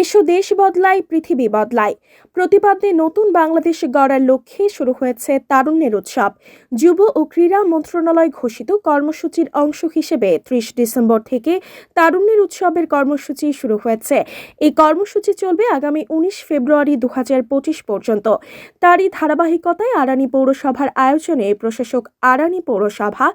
এসো দেশ বদলায় পৃথিবী বদলায় প্রতিপাদ্যে নতুন বাংলাদেশ গড়ার লক্ষ্যে শুরু হয়েছে তারুণ্যের উৎসব। যুব ও ক্রীড়া মন্ত্রণালয় ঘোষিত কর্মসূচির অংশ হিসেবে ত্রিশ ডিসেম্বর থেকে তারুণ্যের উৎসবের কর্মসূচি শুরু হয়েছে। এই কর্মসূচি চলবে আগামী উনিশ ফেব্রুয়ারি দু হাজার পঁচিশ পর্যন্ত। তারই ধারাবাহিকতায় আরানি পৌরসভার আয়োজনে প্রশাসক আরানি পৌরসভা,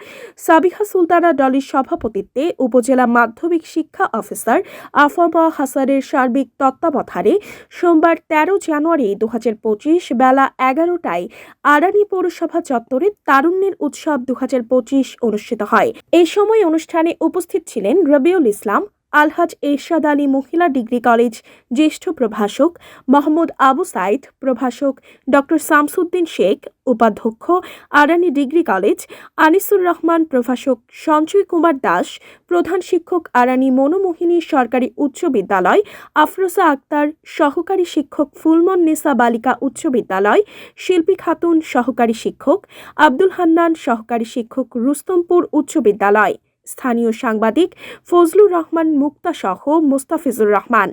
সাবিহা সুলতানা ডলির সভাপতিত্বে উপজেলা মাধ্যমিক শিক্ষা অফিসার আফামা হাসানের সার্বিক তত্ত্বাবধানে সোমবার তেরো জানুয়ারি দু হাজার পঁচিশ বেলা এগারোটায় আরানি পৌরসভা চত্বরে তারুণ্যের উৎসব দু হাজার পঁচিশ অনুষ্ঠিত হয়। এই সময় অনুষ্ঠানে উপস্থিত ছিলেন রবিউল ইসলাম আলহাজ এরশাদ আলী মহিলা ডিগ্রি কলেজ জ্যেষ্ঠ প্রভাষক, মোহাম্মদ আবু সাইদ প্রভাষক, ডক্টর শামসুদ্দিন শেখ উপাধ্যক্ষ, আরানি ডিগ্রি কলেজ, আনিসুর রহমান প্রভাষক, সঞ্জয় কুমার দাস প্রধান শিক্ষক, আরানি মনোমোহিনী সরকারি উচ্চ বিদ্যালয়, আফরোজা আক্তার সহকারী শিক্ষক, ফুলমন নেসা বালিকা উচ্চ বিদ্যালয়, শিল্পী খাতুন সহকারী শিক্ষক, আব্দুল হান্নান সহকারী শিক্ষক, রুস্তমপুর উচ্চ বিদ্যালয়। স্থানীয় সাংবাদিক ফজলুর রহমান মুক্তা সহ মুস্তাফিজুর রহমান।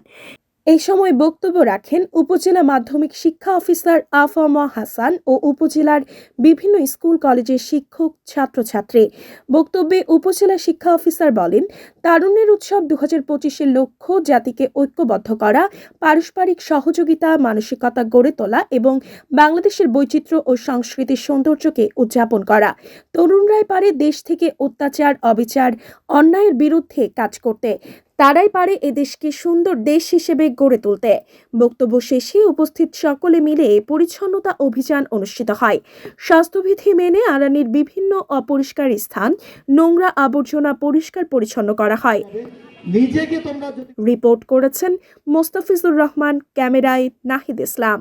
এই সময় বক্তব্য রাখেন উপজেলা মাধ্যমিক শিক্ষা অফিসার আফামা হাসান ও উপজেলার বিভিন্ন স্কুল কলেজের শিক্ষক ছাত্রছাত্রী। বক্তব্যে উপজেলা শিক্ষা অফিসার বলেন, তারুণ্যের উৎসব দু হাজার পঁচিশের লক্ষ্য জাতিকে ঐক্যবদ্ধ করা, পারস্পরিক সহযোগিতা, মানসিকতা গড়ে তোলা এবং বাংলাদেশের বৈচিত্র্য ও সংস্কৃতির সৌন্দর্যকে উদযাপন করা। তরুণরাই পারে দেশ থেকে অত্যাচার, অবিচার, অন্যায়ের বিরুদ্ধে কাজ করতে। তারাই পারে এদেশকে সুন্দর দেশ হিসেবে গড়ে তুলতে। বক্তব্য শেষে উপস্থিত সকলে মিলে পরিচ্ছন্নতা অভিযান অনুষ্ঠিত হয়। স্বাস্থ্যবিধি মেনে আরানির বিভিন্ন অপরিষ্কার স্থান নোংরা আবর্জনা পরিষ্কার পরিচ্ছন্ন করা হয়। রিপোর্ট করেছেন মোস্তাফিজুর রহমান ক্যামেরায় নাহিদ ইসলাম।